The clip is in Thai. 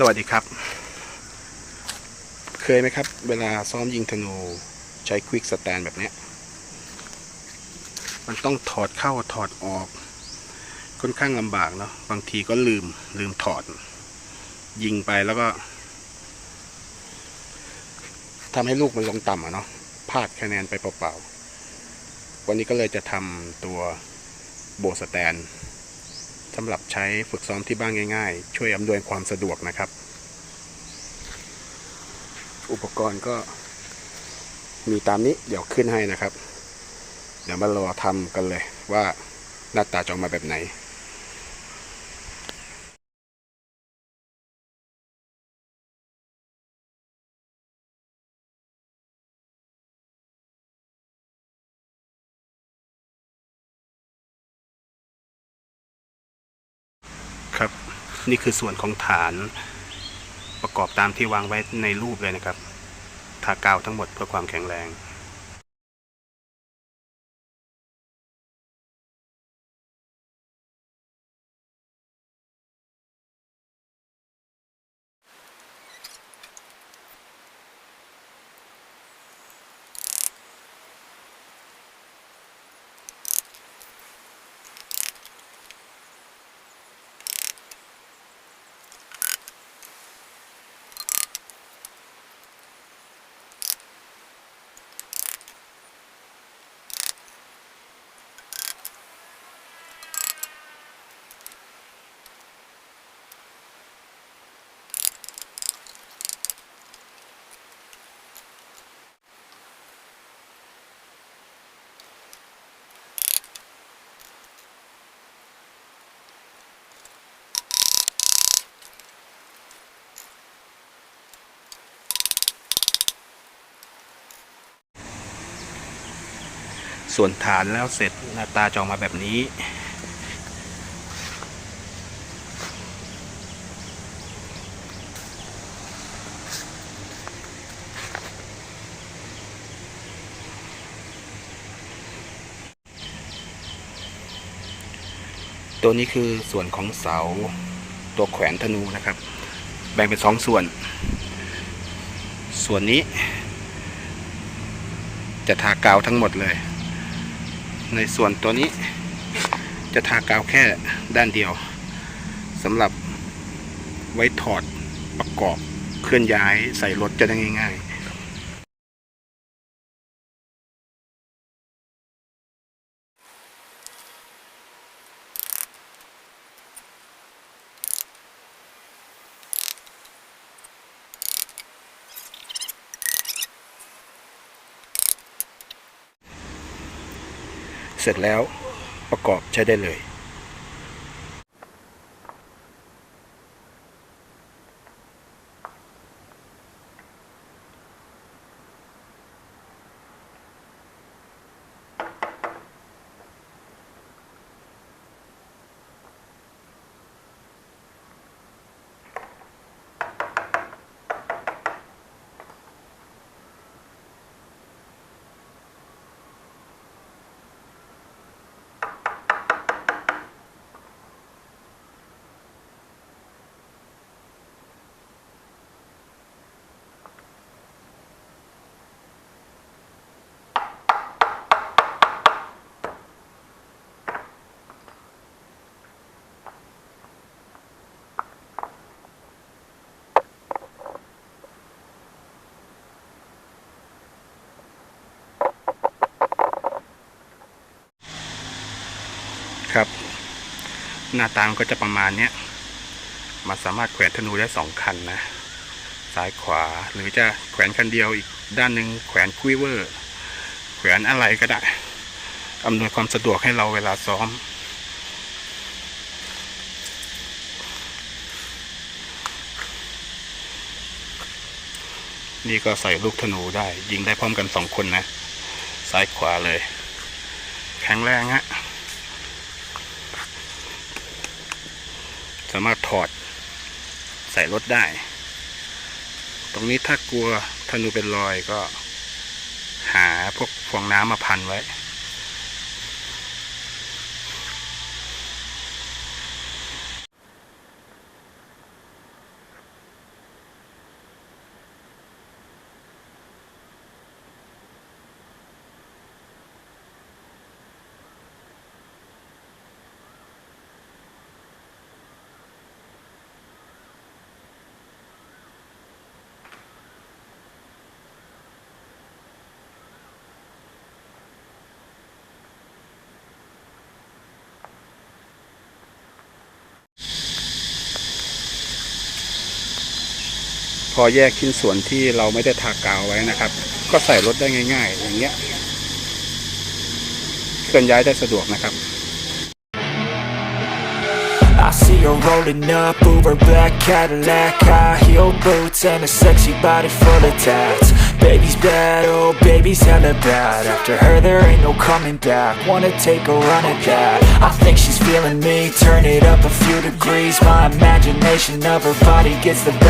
สวัสดีครับ เคยไหมครับ เวลาซ้อมยิงธนูใช้ควิกสแตนแบบนี้ มันต้องถอดเข้าถอดออก ค่อนข้างลำบากเนาะบางทีก็ลืมลืมถอด ยิงไปแล้วก็ทำให้ลูกมันลงต่ำอะเนาะพลาดคะแนนไปเปล่าๆวันนี้ก็เลยจะทำตัวโบสแตน สำหรับใช้ฝึกซ้อมที่บ้านง่าย ๆ ช่วยอำนวยความสะดวกนะครับ อุปกรณ์ก็มีตามนี้เดี๋ยวขึ้นให้นะครับ เดี๋ยวมารอทำกันเลยว่าหน้าตาจะออกมาแบบไหน นี่คือส่วนของฐานประกอบตามที่วางไว้ในรูปเลยนะครับ ทากาวทั้งหมดเพื่อความแข็งแรง ส่วนฐานแล้วเสร็จหน้าตาจะออกมาแบบนี้ ตัวนี้คือส่วนของเสาตัวแขวนธนูนะครับ แบ่งเป็นสองส่วน ส่วนนี้จะทากาวทั้งหมดเลย ในส่วนตัวนี้จะทากาวแค่ด้านเดียวสำหรับไว้ถอดประกอบเคลื่อนย้ายใส่รถจะได้ง่าย ๆ เสร็จแล้วประกอบใช้ได้เลย ครับ หน้าตามก็จะประมาณเนี้ยมันสามารถแขวนธนูได้สองคันนะซ้ายขวาหรือจะแขวนคันเดียวอีกด้านหนึ่งแขวนคุยเวอร์ แขวนอะไรก็ได้อำนวยความสะดวกให้เราเวลาซ้อม นี่ก็ใส่ลูกธนูได้ ยิงได้พร้อมกันสองคนนะ ซ้ายขวาเลย แข็งแรงฮะ สามารถถอดใส่รถได้ ตรงนี้ถ้ากลัวธนูเป็นรอยก็ หาพวกฟองน้ำมาพันไว้ อแยกชิ้นส่วนที่เราไม่ได้ทากาวไว้นะครับ ก็ใส่รถได้ง่าย ๆ อย่างเงี้ยเคลื่อนย้ายได้สะดวกนะครับ I see her rolling up, Uber black Cadillac High heel boots and a sexy body full of tats Baby's bad, oh baby's hella bad After her there ain't no coming back Wanna take a run at that I think she's feeling me, turn it up a few degrees My imagination of her body gets the best